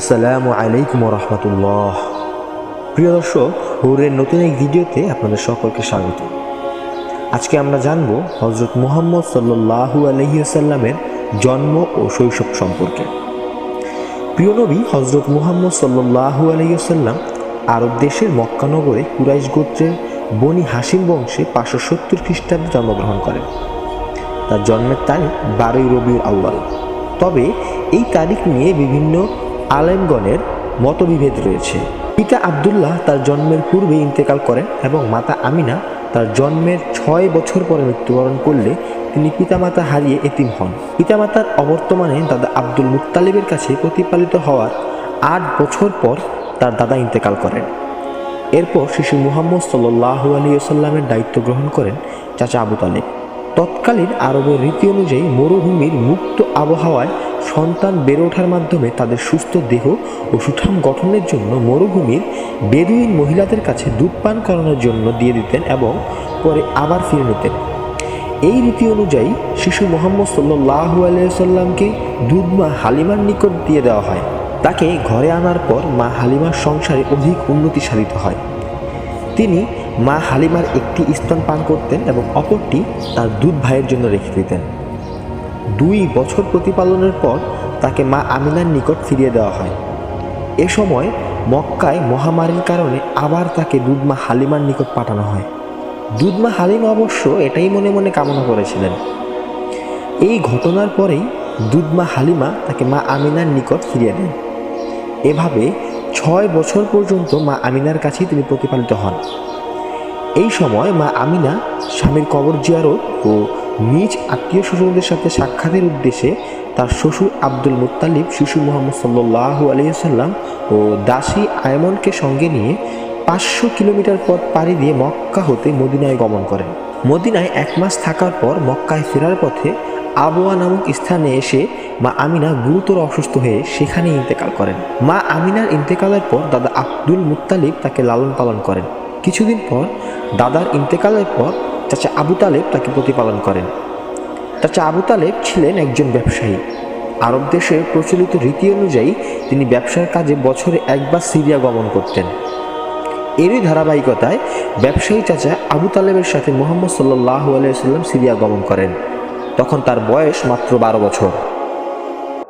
আসসালামু আলাইকুম রহমতুল্লাহ প্রিয় দর্শক হৌরের নতুন এক ভিডিওতে আপনাদের সকলকে স্বাগত। আজকে আমরা জানব হজরত মুহাম্মদ সাল্লাহু আলহিউসাল্লামের জন্ম ও শৈশব সম্পর্কে। প্রিয় নবী হজরত মুহাম্মদ সাল্লাহু আলহিউসাল্লাম আরব দেশের মক্কানগরে কুরাইশ গোত্রের বনি হাসিম বংশে পাঁচশো সত্তর খ্রিস্টাব্দে জন্মগ্রহণ করেন। তার জন্মের তারিখ বারোই রবিউল আউ্বাল তবে এই তারিখ নিয়ে বিভিন্ন আলেমগণের মতবিভেদ রয়েছে। পিতা আবদুল্লাহ তার জন্মের পূর্বে ইন্তেকাল করেন এবং মাতা আমিনা তার জন্মের ছয় বছর পরে মৃত্যুবরণ করলে তিনি পিতামাতা হারিয়ে এতিম হন। পিতামাতার অবর্তমানে দাদা আব্দুল মুত্তালিবের কাছে প্রতিপালিত হওয়ার আট বছর পর তার দাদা ইন্তেকাল করেন। এরপর শিশু মুহাম্মদ সাল্লাহ আলী আলিয়াল্লামের দায়িত্ব গ্রহণ করেন চাচা আবু তালেব। তৎকালীন আরবের রীতি অনুযায়ী মরুভূমির মুক্ত আবহাওয়ায় সন্তান বেড়ে ওঠার মাধ্যমে তাদের সুস্থ দেহ ও সুঠাম গঠনের জন্য মরুভূমির বেদুইন মহিলাদের কাছে দুধ পান করানোর জন্য দিয়ে দিতেন এবং পরে আবার ফিরে নিতেন। এই রীতি অনুযায়ী শিশু মোহাম্মদ সাল্লাহু আলিয়াল্লামকে দুধ মা হালিমার নিকট দিয়ে দেওয়া হয়। তাকে ঘরে আনার পর মা হালিমার সংসারে অধিক উন্নতি সাধিত হয়। তিনি মা হালিমার একটি স্তন পান করতেন এবং অপরটি তার দুধ ভাইয়ের জন্য রেখে দিতেন। দুই বছর প্রতিপালনের পর তাকে মা আমিনার নিকট ফিরিয়ে দেওয়া হয়। এ সময় মক্কায় মহামারীর কারণে আবার তাকে দুধমা হালিমার নিকট পাঠানো হয়। দুধমা হালিমা অবশ্য এটাই মনে মনে কামনা করেছিলেন। এই ঘটনার পরেই দুধমা হালিমা তাকে মা আমিনার নিকট ফিরিয়ে দেন। এভাবে ছয় বছর পর্যন্ত মা আমিনার কাছেই তিনি প্রতিপালিত হন। এই সময় মা আমিনা স্বামীর কবর জিয়ারত ও নিজ আত্মীয় স্বজনদের সাথে সাক্ষাতের উদ্দেশ্যে তার শ্বশুর আব্দুল মুত্তালিব, শিশু মোহাম্মদ সাল্লাহু আলিয়াল্লাম ও দাসী আয়মনকে সঙ্গে নিয়ে পাঁচশো কিলোমিটার পথ পাড়ি দিয়ে মক্কা হতে মদিনায় গমন করেন। মদিনায় এক মাস থাকার পর মক্কায় ফেরার পথে আবোয়া নামক স্থানে এসে মা আমিনা গুরুতর অসুস্থ হয়ে সেখানে ইন্তেকাল করেন। মা আমিনার ইন্তেকালের পর দাদা আব্দুল মুত্তালিব তাকে লালন পালন করেন। কিছুদিন পর দাদার ইন্তেকালের পর চাচা আবু তালেব তাকে প্রতিপালন করেন। চাচা আবু তালেব ছিলেন একজন ব্যবসায়ী। আরব দেশে প্রচলিত রীতি অনুযায়ী তিনি ব্যবসার কাজে বছরে একবার সিরিয়া গমন করতেন। এরই ধারাবাহিকতায় ব্যবসায়ী চাচা আবু তালেবের সাথে মোহাম্মদ সাল্লাহ আলাইসাল্লাম সিরিয়া গমন করেন। তখন তার বয়স মাত্র বারো বছর।